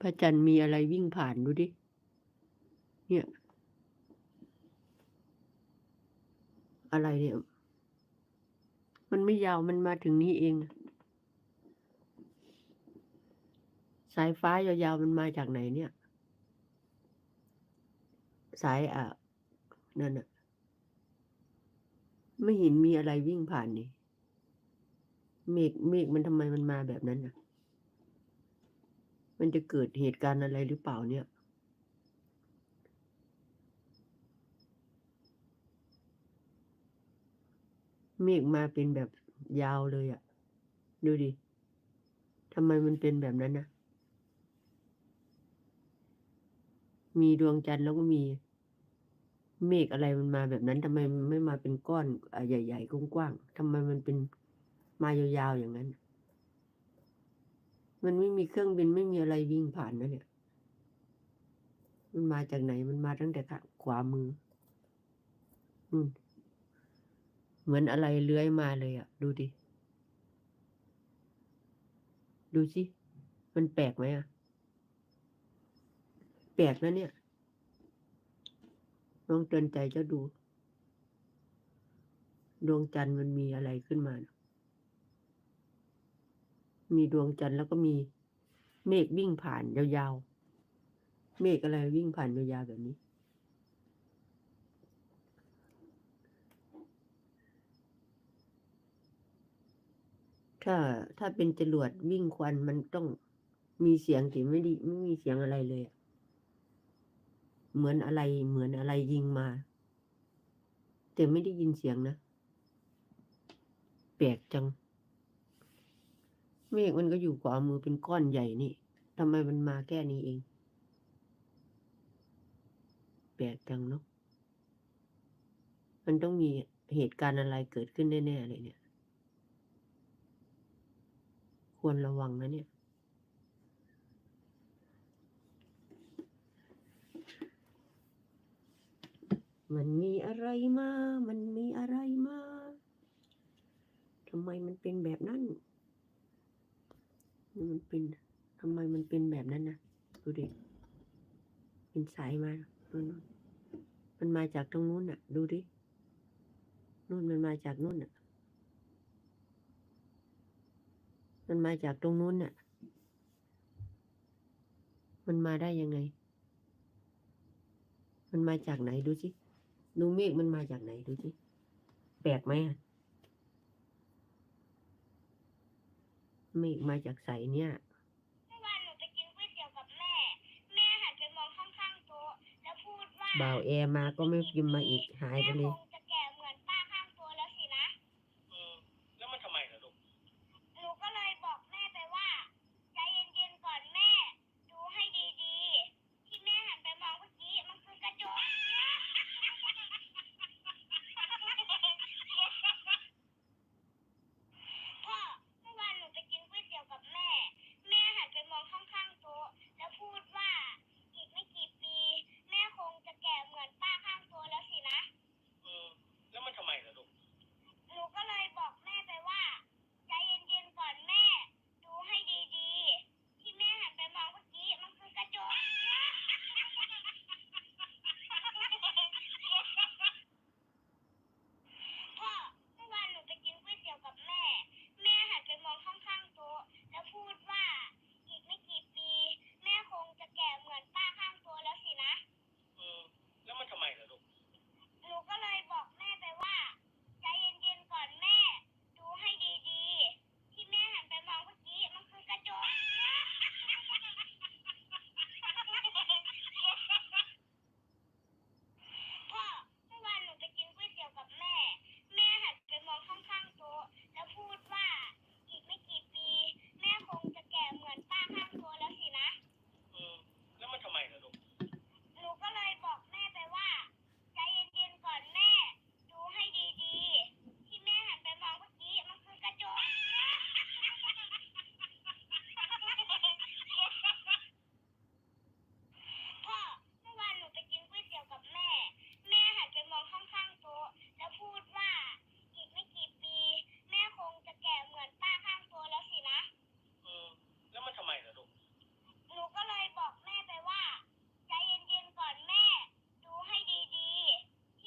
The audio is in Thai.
พระจันทร์มีอะไรวิ่งผ่านดูดิ เนี่ย อะไรเนี่ย มันไม่ยาวมันมาถึงนี้เอง สายฟ้ายาวๆมันมาจากไหนเนี่ย สายอะนั่นอะไม่เห็นมีอะไรวิ่งผ่านนี่ เมฆเมฆมันทำไมมันมาแบบนั้นน่ะ มันจะเกิดเหตุการณ์อะไรหรือเปล่าเนี่ย เมฆมาเป็นแบบยาวเลยอะ่ะ ดูดิทำไมมันเป็นแบบนั้นนะมีดวงจันทร์แล้วก็มี เมฆอะไรมันมาแบบนั้นทำไมไม่มาเป็นก้อนใหญ่ๆกว้างๆทำไมมันเป็นมายาวๆอย่างนั้น มันไม่มีเครื่องบินไม่มีอะไรวิ่งผ่านนะเนี่ย มันมาจากไหนมันมาตั้งแต่ขวามือนู่นเหมือนอะไรเลื้อยมาเลยอะ่ะ ดูดิ ดูสิ มันแปลกไหมอะ่ะ แปลกนะเนี่ยลองเตือนใจเจ้าดู ดวงจันทร์มันมีอะไรขึ้นมานะ มีดวงจันทร์แล้วก็มีเมฆวิ่งผ่านยาวๆ เมฆอะไรวิ่งผ่านยาวๆแบบนี้ ถ้าถ้าเป็นจรวดวิ่งควันมันต้องมีเสียงสิไม่ดีไม่มีเสียงอะไรเลยเหมือนอะไรเหมือนอะไรยิงมา แต่ไม่ได้ยินเสียงนะ แปลกจัง เมฆมันก็อยู่ขวามือเป็นก้อนใหญ่นี่ทำไมมันมาแค่นี้เอง แปลกจังเนาะมันต้องมีเหตุการณ์อะไรเกิดขึ้นแน่ๆเลยเนี่ย ควรระวังนะเนี่ยมันมีอะไรมา มันมีอะไรมา ทำไมมันเป็นแบบนั้น มันเป็นทำไมมันเป็นแบบนั้นนะดูดิเป็นสายมานู่นมันมาจากตรงนู้นน่ะ ดูดินู่นมันมาจากนู่นน่ะ มันมาจากตรงนู้นน่ะ มันมาได้ยังไง มันมาจากไหนดูสิดูเมฆมันมาจากไหนดูสิแปลกไหมอะ เมฆมาจากใสเนี่ย เมื่อวานหนูไปกินก๋วยเตี๋ยวกับแม่ แม่หันไปมองข้างๆโต๊ะแล้วพูดว่าบ่าวแอร์มาก็ไม่พิมพ์มาอีกหายไปเลย แม่คง